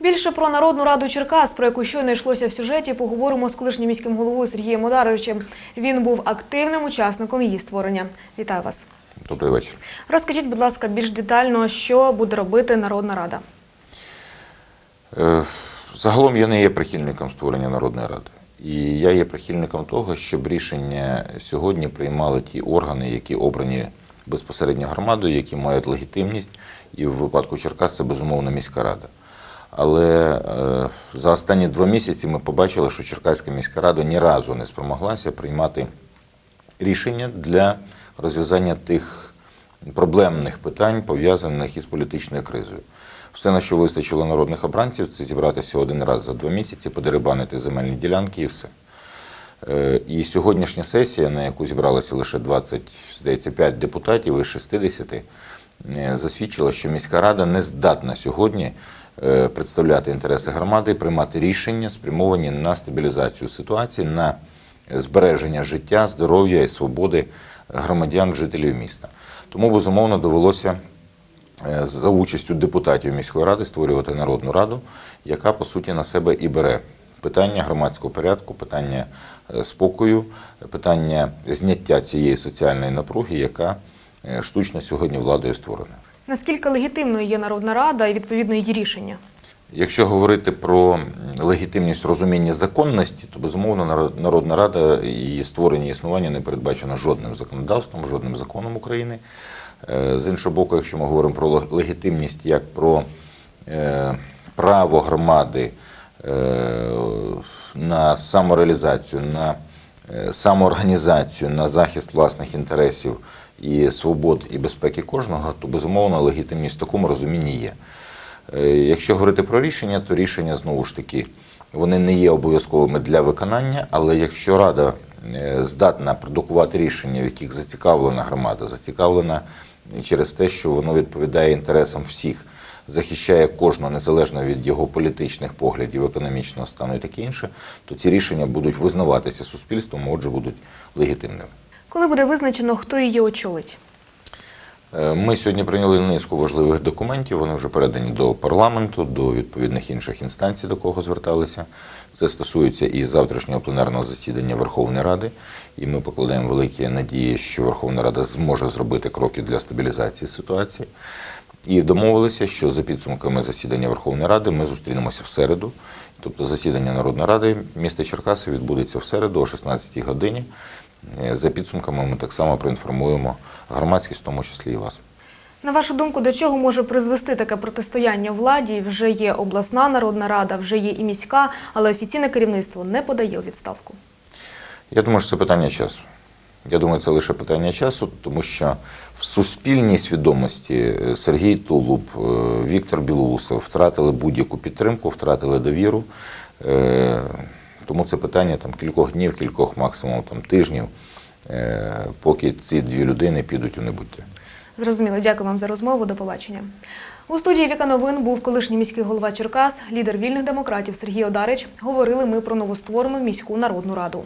Більше про Народну раду Черкас, про яку щойно йшлося в сюжеті, поговоримо з колишнім міським головою Сергієм Одаровичем. Він був активним учасником її створення. Вітаю вас. Добрий вечір. Розкажіть, будь ласка, більш детально, що буде робити Народна рада. Е, Загалом я не є прихильником створення Народної ради. І я є прихильником того, щоб рішення сьогодні приймали ті органи, які обрані безпосередньо громадою, які мають легітимність, і в випадку Черкас це безумовно міська рада. Але е, за останні два місяці ми побачили, що Черкаська міська рада ні разу не спромоглася приймати рішення для розв'язання тих проблемних питань, пов'язаних із політичною кризою. Все, на що вистачило народних обранців, це зібратися один раз за два місяці, подерибанити земельні ділянки і все. Е, І сьогоднішня сесія, на яку зібралося лише 20, здається, 5 депутатів із 60, е, засвідчила, що міська рада не здатна сьогодні представляти інтереси громади, приймати рішення, спрямовані на стабілізацію ситуації, на збереження життя, здоров'я і свободи громадян, жителів міста. Тому, безумовно, довелося е, за участю депутатів міської ради створювати народну раду, яка по суті на себе і бере питання громадського порядку, питання е, спокою, питання зняття цієї соціальної напруги, яка е, штучно сьогодні владою створена. Наскільки легітимною є Народна рада і відповідно її рішення? Якщо говорити про легітимність розуміння законності, то безумовно Народна Рада її створення і існування не передбачено жодним законодавством, жодним законом України. Е, З іншого боку, якщо ми говоримо про легітимність як про е, право громади е, на самореалізацію, на самоорганізацію, на захист власних інтересів і свобод і безпеки кожного, то безумовно легітимність в такому розумінні є. Е, Якщо говорити про рішення, то рішення знову ж таки вони не є обов'язковими для виконання, але якщо рада е, здатна продукувати рішення, в яких зацікавлена громада, зацікавлена через те, що воно відповідає інтересам всіх, захищає кожного незалежно від його політичних поглядів, економічного стану і таке інше, то ці рішення будуть визнаватися суспільством, отже, будуть легітимними. Коли буде визначено, хто її очолить? Е, Ми сьогодні прийняли низку важливих документів. Вони вже передані до парламенту, до відповідних інших інстанцій, до кого зверталися. Це стосується і завтрашнього пленарного засідання Верховної Ради. І ми покладаємо великі надії, що Верховна Рада зможе зробити кроки для стабілізації ситуації. І домовилися, що за підсумками засідання Верховної Ради ми зустрінемося в середу. Тобто засідання Народної ради міста Черкаси відбудеться в середу о 16 годині. Е, За підсумками ми так само проінформуємо громадськість, в тому числі і вас. На вашу думку, до чого може призвести таке протистояння владі? Вже є обласна народна рада, вже є і міська, але офіційне керівництво не подає у відставку. Я думаю, що це питання часу. Я думаю, це лише питання часу, тому що в суспільній свідомості е, Сергій Тулуб, е, Віктор Білоусов втратили будь-яку підтримку, втратили довіру. Тому це питання там кількох днів, кількох максимум там тижнів, е, поки ці дві людини підуть у небуття. Зрозуміло, дякую вам за розмову. До побачення. У студії Віка Новин був колишній міський голова Черкас, лідер вільних демократів Сергій Одарич. Говорили ми про новостворену міську народну раду.